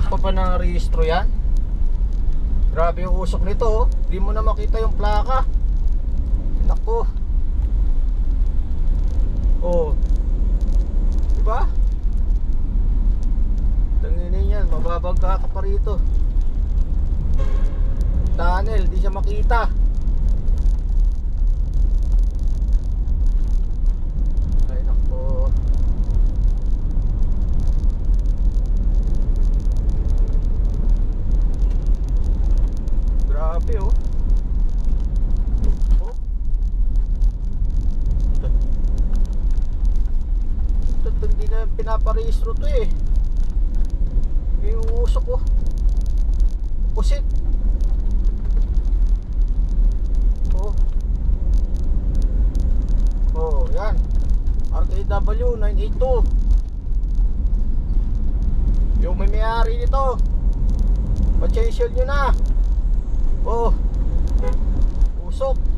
pa ba ng rehistro yan? Grabe yung usok nito oh. Di mo na makita yung plaka. Nako. Oh. Diba? Tanginin yan, mababangga ka pa rito. Tunnel, di siya makita. Grabe oh. Oh. Ito, hindi na pinaparehistro to eh. Yung usok oh. Pusit. Oh. Oh, yan. RKW 982. Yung may may-ari nito. Pa-change nyo na. しょう。